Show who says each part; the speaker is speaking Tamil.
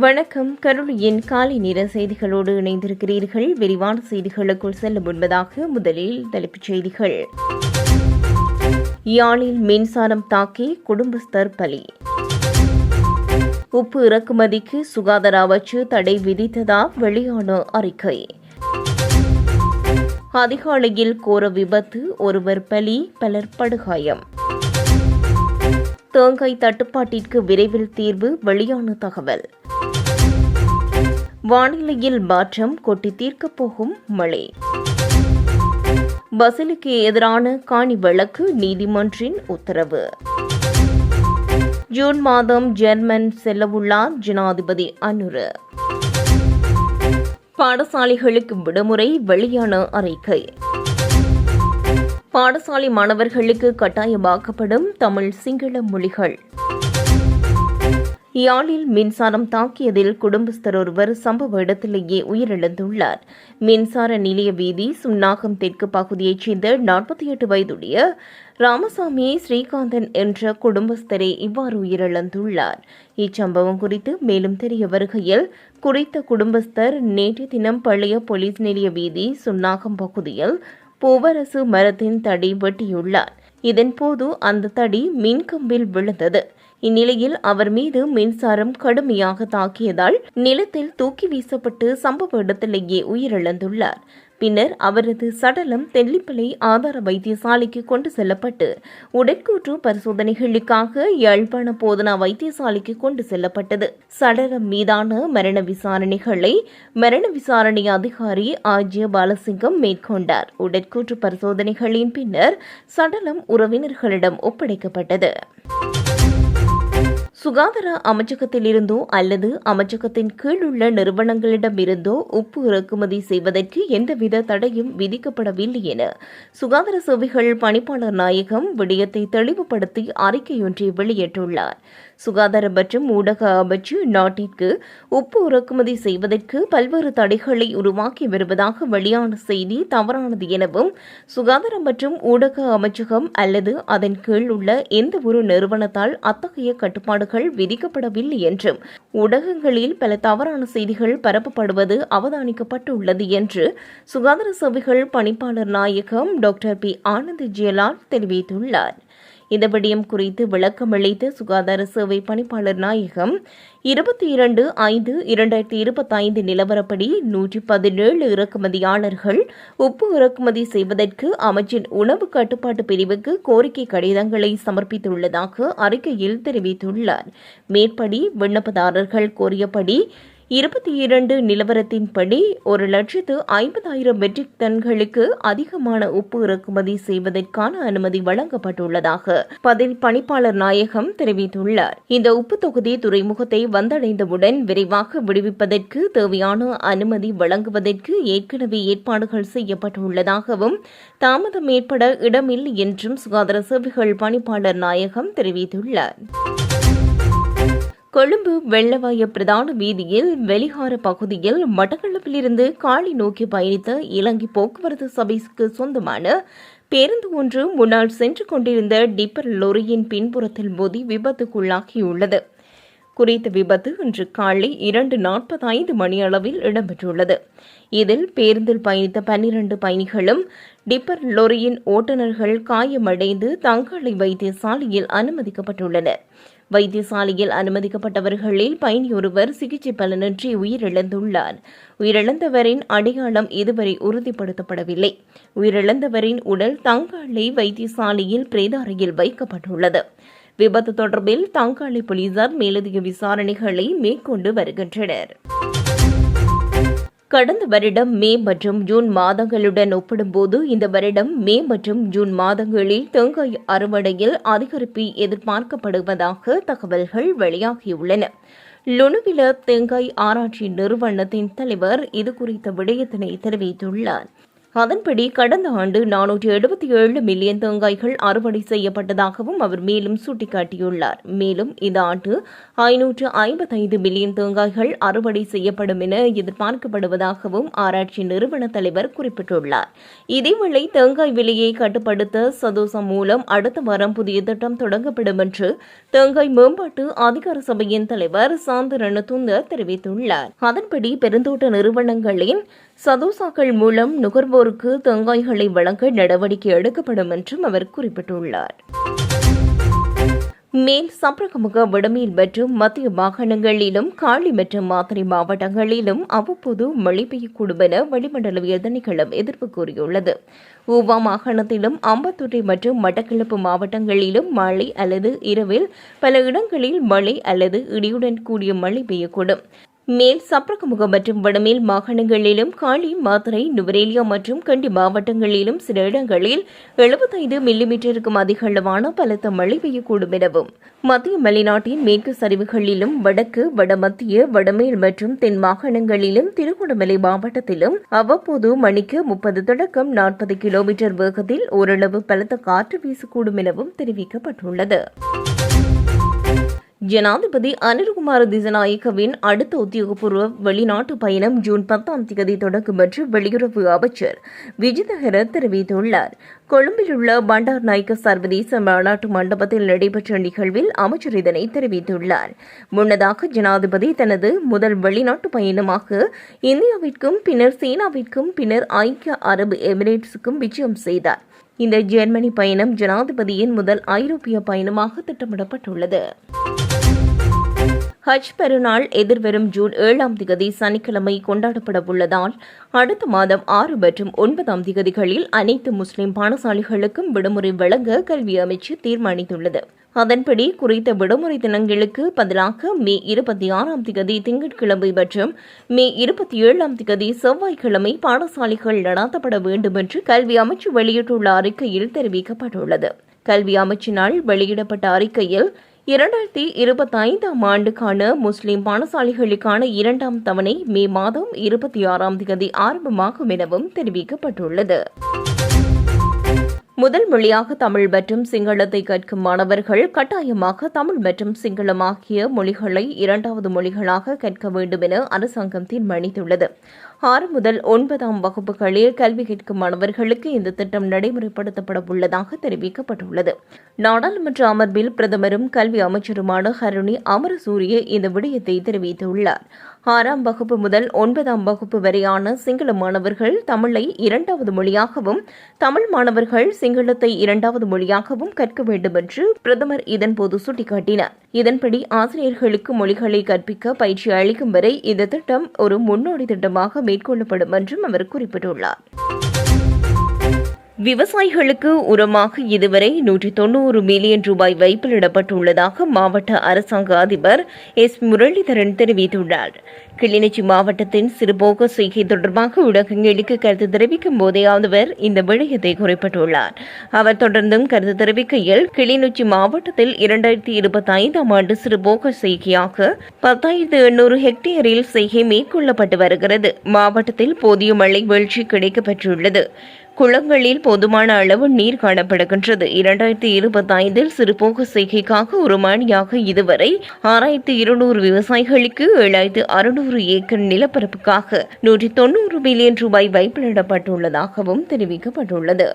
Speaker 1: வணக்கம். கருளியின் காலை நேர செய்திகளோடு இணைந்திருக்கிறீர்கள். விரிவான செய்திகளுக்குள் செல்ல முன்பதாக முதலில் தலைப்புச் செய்திகள். யாழில் மின்சாரம் தாக்கி குடும்பஸ்தர் பலி. உப்பு இறக்குமதிக்கு சுகாதார அமைச்சு தடை விதித்ததா வெளியான அறிக்கை. அதிகாலையில் கோர விபத்து ஒருவர் பலி பலர் படுகாயம். தேங்காய் தட்டுப்பாட்டிற்கு விரைவில் தீர்வு வெளியான தகவல். வானிலையில் மாற்றம் கொட்டி தீர்க்கப் போகும் மழை. பசிலுக்கு எதிரான காணி வழக்கு நீதிமன்றின் உத்தரவு. ஜூன் மாதம் ஜெர்மன் செல்லவுள்ளார் ஜனாதிபதி அனுரு. பாடசாலைகளுக்கு விடுமுறை வெளியான அறிக்கை. பாடசாலை மாணவர்களுக்கு கட்டாயமாக்கப்படும் தமிழ் சிங்கள மொழிகள். யாழில் மின்சாரம் தாக்கியதில் குடும்பஸ்தர் ஒருவர் சம்பவ இடத்திலேயே உயிரிழந்துள்ளார். மின்சார நிலைய வீதி சுன்னாகம் தெற்கு பகுதியைச் சேர்ந்த நாற்பத்தி எட்டு வயதுடைய ராமசாமி ஸ்ரீகாந்தன் என்ற குடும்பஸ்தரே இவ்வாறு உயிரிழந்துள்ளார். இச்சம்பவம் குறித்து மேலும் தெரிய வருகையில் குறித்த குடும்பஸ்தர் நேற்று தினம் பழைய போலீஸ் நிலைய வீதி சுன்னாகம் பகுதியில் பூவரசு மரத்தின் தடி வெட்டியுள்ளார். இதன்போது அந்த தடி மின்கம்பில் விழுந்தது. இந்நிலையில் அவர் மீது மின்சாரம் கடுமையாக தாக்கியதால் நிலத்தில் தூக்கி வீசப்பட்டு சம்பவ இடத்திலேயே உயிரிழந்துள்ளார். பின்னர் அவரது சடலம் தெல்லிப்பளை ஆதார வைத்தியசாலைக்கு கொண்டு செல்லப்பட்டு உடற்கூற்று பரிசோதனைகளுக்காக யாழ்ப்பாண போதனா வைத்தியசாலைக்கு கொண்டு செல்லப்பட்டது. சடலம் மீதான மரண விசாரணைகளை மரண விசாரணை அதிகாரி ஆஜ்ய பாலசிங்கம் மேற்கொண்டார். உடற்கூற்று பரிசோதனைகளின் பின்னர் சடலம் உறவினர்களிடம் ஒப்படைக்கப்பட்டது. சுகாதார அமைச்சகத்திலிருந்தோ அல்லது அமைச்சகத்தின் கீழ் உள்ள நிறுவனங்களிடமிருந்தோ உப்பு இறக்குமதி செய்வதற்கு எந்தவித தடையும் விதிக்கப்படவில்லை என சுகாதார சேவைகள் பணிப்பாளர் நாயகம் விடயத்தை தெளிவுபடுத்தி அறிக்கையொன்றை வெளியிட்டுள்ளார். சுகாதார மற்றும் ஊடக அமைச்சு நாட்டிற்கு உப்பு இறக்குமதி செய்வதற்கு பல்வேறு தடைகளை உருவாக்கி வருவதாக வெளியான செய்தி தவறானது எனவும் சுகாதாரம் மற்றும் ஊடக அமைச்சகம் அல்லது அதன் கீழ் உள்ள எந்த ஒரு நிறுவனத்தால் அத்தகைய கட்டுப்பாடுகள் விதிக்கப்படவில்லை என்றும் ஊடகங்களில் பல தவறான செய்திகள் பரப்பப்படுவது அவதானிக்கப்பட்டுள்ளது என்று சுகாதார சேவைகள் பணிப்பாளர் நாயகம் டாக்டர் பி. ஆனந்த் ஜியலால் தெரிவித்துள்ளார். இந்த விடயம் குறித்து விளக்கமளித்த சுகாதார சேவை பணிப்பாளர் நாயகம் இருபத்தி இரண்டு ஐந்து இரண்டாயிரத்தி இருபத்தி ஐந்து நிலவரப்படி நூற்றி பதினேழு இறக்குமதியாளர்கள் உப்பு இறக்குமதி செய்வதற்கு அமைச்சின் உணவு கட்டுப்பாட்டு பிரிவுக்கு கோரிக்கை கடிதங்களை சமர்ப்பித்துள்ளதாக அறிக்கையில் தெரிவித்துள்ளார். மேற்படி விண்ணப்பதாரர்கள் கோரியபடி இருபத்தி இரண்டு நிலவரத்தின்படி ஒரு லட்சத்து ஐம்பதாயிரம் மெட்ரிக் டன்களுக்கு அதிகமான உப்பு இறக்குமதி செய்வதற்கான அனுமதி வழங்கப்பட்டுள்ளதாக பதில் பணிப்பாளர் நாயகம் தெரிவித்துள்ளார். இந்த உப்பு தொகுதி துறைமுகத்தை வந்தடைந்தவுடன் விரைவாக விடுவிப்பதற்கு தேவையான அனுமதி வழங்குவதற்கு ஏற்கனவே ஏற்பாடுகள் செய்யப்பட்டுள்ளதாகவும் தாமதம் ஏற்பட இடமில்லை என்றும் சுகாதார சேவைகள் பணிப்பாளர் நாயகம் தெரிவித்துள்ளார். கொழும்பு வெள்ளவாய பிரதான வீதியில் வெளிகார பகுதியில் மட்டக்களப்பிலிருந்து காலி நோக்கி பயணித்த இலங்கை போக்குவரத்து சபைக்கு சொந்தமான பேருந்து ஒன்று முன்னால் சென்று கொண்டிருந்த டிப்பர் லொரியின் பின்புறத்தில் மோதி விபத்துக்குள்ளாகியுள்ளது. குறித்த விபத்து இன்று காலை இரண்டு நாற்பத்தைந்து மணியளவில் இடம்பெற்றுள்ளது. இதில் பேருந்தில் பயணித்த பன்னிரண்டு பயணிகளும் டிப்பர் லொரியின் ஓட்டுநர்கள் காயமடைந்து தங்காளை வைத்தியசாலையில் அனுமதிக்கப்பட்டுள்ளனர். வைத்தியசாலையில் அனுமதிக்கப்பட்டவர்களில் பயணியொருவர் சிகிச்சை பலனின்றி உயிரிழந்துள்ளார். உயிரிழந்தவரின் அடையாளம் இதுவரை உறுதிப்படுத்தப்படவில்லை. உயிரிழந்தவரின் உடல் தங்காளி வைத்தியசாலையில் பிரேதாரையில் வைக்கப்பட்டுள்ளது. விபத்து தொடர்பில் தங்காளி போலீசார் மேலதிக விசாரணைகளை மேற்கொண்டு வருகின்றனர். கடந்த வருடம் மே மற்றும் ஜூன் மாதங்களுடன் ஒப்பிடும்போது இந்த வருடம் மே மற்றும் ஜூன் மாதங்களில் தேங்காய் அறுவடையில் அதிகரிப்பு எதிர்பார்க்கப்படுவதாக தகவல்கள் வெளியாகியுள்ளன. லுணுவில தேங்காய் ஆராய்ச்சி நிறுவனத்தின் தலைவர் இதுகுறித்த விடயத்தினை தெரிவித்துள்ளார். அதன்படி கடந்த ஆண்டு நானூற்றி எழுபத்தி ஏழு மில்லியன் தேங்காய்கள் அறுவடை செய்யப்பட்டதாகவும் அவர் மேலும் சுட்டிக்காட்டியுள்ளார். மேலும் இந்த ஆண்டு ஐநூற்று ஐம்பத்தைந்து மில்லியன் தேங்காய்கள் அறுவடை செய்யப்படும் என எதிர்பார்க்கப்படுவதாகவும் ஆராய்ச்சி நிறுவன தலைவர் குறிப்பிட்டுள்ளார். இதேவேளை தேங்காய் விலையை கட்டுப்படுத்த சதோசா மூலம் அடுத்த வாரம் புதிய திட்டம் தொடங்கப்படும் என்று தேங்காய் மேம்பாட்டு அதிகார சபையின் தலைவர் சாந்த துந்தர் தெரிவித்துள்ளார். அதன்படி பெருந்தோட்ட நிறுவனங்களின் சதோசாக்கள் மூலம் நுகர்வோருக்கு தேங்காய்களை வழங்க நடவடிக்கை எடுக்கப்படும் என்றும் அவர் குறிப்பிட்டுள்ளார். மேல் சப்ரகமுக விடுமீன் மற்றும் மத்திய மாகாணங்களிலும் காளி மற்றும் மாத்திரை மாவட்டங்களிலும் அவ்வப்போது மழை பெய்யக்கூடும் என வளிமண்டல திணைக்களம் எதிர்ப்பு கூறியுள்ளது. ஊவா மாகாணத்திலும் அம்பத்தூரை மற்றும் மட்டக்களப்பு மாவட்டங்களிலும் மழை அல்லது இரவில் பல இடங்களில் மழை அல்லது இடியுடன் கூடிய மழை பெய்யக்கூடும். மேல் சப்ரகமுகம் மற்றும் வடமேல் மாகாணங்களிலும் காளி மாத்தறை நுவரேலியா மற்றும் கண்டி மாவட்டங்களிலும் சில இடங்களில் எழுபத்தைந்து மில்லிமீட்டருக்கும் அதிக அளவான பலத்த மழை பெய்யக்கூடும் எனவும் மத்திய மலைநாட்டின் மேற்கு சரிவுகளிலும் வடக்கு வடமத்திய வடமேல் மற்றும் தென் மாகாணங்களிலும் திருகோணமலை மாவட்டத்திலும் அவ்வப்போது மணிக்கு முப்பது தொடக்கம் நாற்பது கிலோமீட்டர் வேகத்தில் ஓரளவு பலத்த காற்று வீசக்கூடும் எனவும் தெரிவிக்கப்பட்டுள்ளது. ஜனாதிபதி அனில்குமார் திசநாயக்கவின் அடுத்த உத்தியோகபூர்வ வெளிநாட்டு பயணம் ஜூன் பத்தாம் தேதி தொடங்கும் என்று வெளியுறவு அமைச்சர் விஜிதஹர தெரிவித்துள்ளார். கொழும்பில் உள்ள பண்டார் நாயக்க சர்வதேச மாநாட்டு மண்டபத்தில் நடைபெற்ற நிகழ்வில் அமைச்சர் இதனை தெரிவித்துள்ளார். முன்னதாக ஜனாதிபதி தனது முதல் வெளிநாட்டு பயணமாக இந்தியாவிற்கும் பின்னர் சீனாவிற்கும் பின்னர் ஐக்கிய அரபு எமிரேட்ஸுக்கும் விஜயம் செய்தார். இந்த ஜெர்மனி பயணம் ஜனாதிபதியின் முதல் ஐரோப்பிய பயணமாக திட்டமிடப்பட்டுள்ளது. ஹஜ் பெருநாள் எதிர்வரும் ஜூன் ஏழாம் திகதி சனிக்கிழமை கொண்டாடப்பட உள்ளதால் அடுத்த மாதம் ஆறு மற்றும் ஒன்பதாம் திகதிகளில் அனைத்து முஸ்லிம் பாடசாலைகளுக்கும் விடுமுறை வழங்க கல்வி அமைச்சு தீர்மானித்துள்ளது. அதன்படி குறித்த விடுமுறை தினங்களுக்கு பதிலாக மே இருபத்தி ஆறாம் திகதி திங்கட்கிழமை மற்றும் மே இருபத்தி ஏழாம் திகதி செவ்வாய்க்கிழமை பாடசாலைகள் நடாத்தப்பட வேண்டும் என்று கல்வி அமைச்சு வெளியிட்டுள்ள அறிக்கையில் தெரிவிக்கப்பட்டுள்ளது. கல்வி அமைச்சினால் வெளியிடப்பட்ட அறிக்கையில் இரண்டாயிரத்தி இருபத்தி ஐந்தாம் ஆண்டுக்கான முஸ்லிம் பாடசாலைகளுக்கான இரண்டாம் தவணை மே மாதம் இருபத்தி ஆறாம் தேதி ஆரம்பமாகும் எனவும் தெரிவிக்கப்பட்டுள்ளது. முதல் மொழியாக தமிழ் மற்றும் சிங்களத்தை கற்கும் மாணவர்கள் கட்டாயமாக தமிழ் மற்றும் சிங்களம் ஆகிய மொழிகளை இரண்டாவது மொழிகளாக கற்க வேண்டும் என அரசாங்கம் தீர்மானித்துள்ளது. ஆறு முதல் ஒன்பதாம் வகுப்புகளில் கல்வி கேட்கும் மாணவர்களுக்கு இந்த திட்டம் நடைமுறைப்படுத்தப்பட உள்ளதாக தெரிவிக்கப்பட்டுள்ளது. நாடாளுமன்ற அமர்வில் பிரதமரும் கல்வி அமைச்சருமான ஹருணி அமரசூரிய இந்த விடயத்தை தெரிவித்துள்ளார். ஆறாம் வகுப்பு முதல் ஒன்பதாம் வகுப்பு வரையான சிங்கள மாணவர்கள் தமிழை இரண்டாவது மொழியாகவும் தமிழ் மாணவர்கள் சிங்களத்தை இரண்டாவது மொழியாகவும் கற்க வேண்டும் என்று பிரதமர் இதன்போது சுட்டிக்காட்டினார். இதன்படி ஆசிரியர்களுக்கு மொழிகளை கற்பிக்க பயிற்சி அளிக்கும் வரை இந்த திட்டம் ஒரு முன்னோடி திட்டமாக மேற்கொள்ளப்படும் என்றும் அவர் குறிப்பிட்டுள்ளார். விவசாயிகளுக்கு உரமாக இதுவரை நூற்றி தொண்ணூறு மில்லியன் ரூபாய் வைப்பிலிடப்பட்டுள்ளதாக மாவட்ட அரசாங்க அதிபர் எஸ் முரளிதரன் தெரிவித்துள்ளார். கிளிநொச்சி மாவட்டத்தின் சிறுபோக செய்கை தொடர்பாக ஊடகங்களுக்கு கருத்து தெரிவிக்கும் போதே அவர் இந்த விடயத்தை குறிப்பிட்டுள்ளார். அவர் தொடர்ந்தும் கருத்து தெரிவிக்கையில் கிளிநொச்சி மாவட்டத்தில் இரண்டாயிரத்தி இருபத்தி ஐந்தாம் ஆண்டு சிறுபோக செய்கையாக பத்தாயிரத்து எண்ணூறு ஹெக்டேரில் செய்கை மேற்கொள்ளப்பட்டு வருகிறது. மாவட்டத்தில் போதிய மழை வீழ்ச்சி கிடைக்கப்பெற்றுள்ளது. குளங்களில் போதுமான அளவு நீர் காணப்படுகின்றது. இரண்டாயிரத்தி இருபத்தி ஐந்தில் சிறுபோக செய்கைக்காக ஒரு மாணியாக இதுவரை ஆறாயிரத்தி இருநூறு விவசாயிகளுக்கு ஏழாயிரத்து அறுநூறு ஏக்கர் நிலப்பரப்புக்காக நூற்றி தொண்ணூறு மில்லியன் ரூபாய் வைப்பிலிடப்பட்டுள்ளதாகவும் தெரிவிக்கப்பட்டுள்ளது.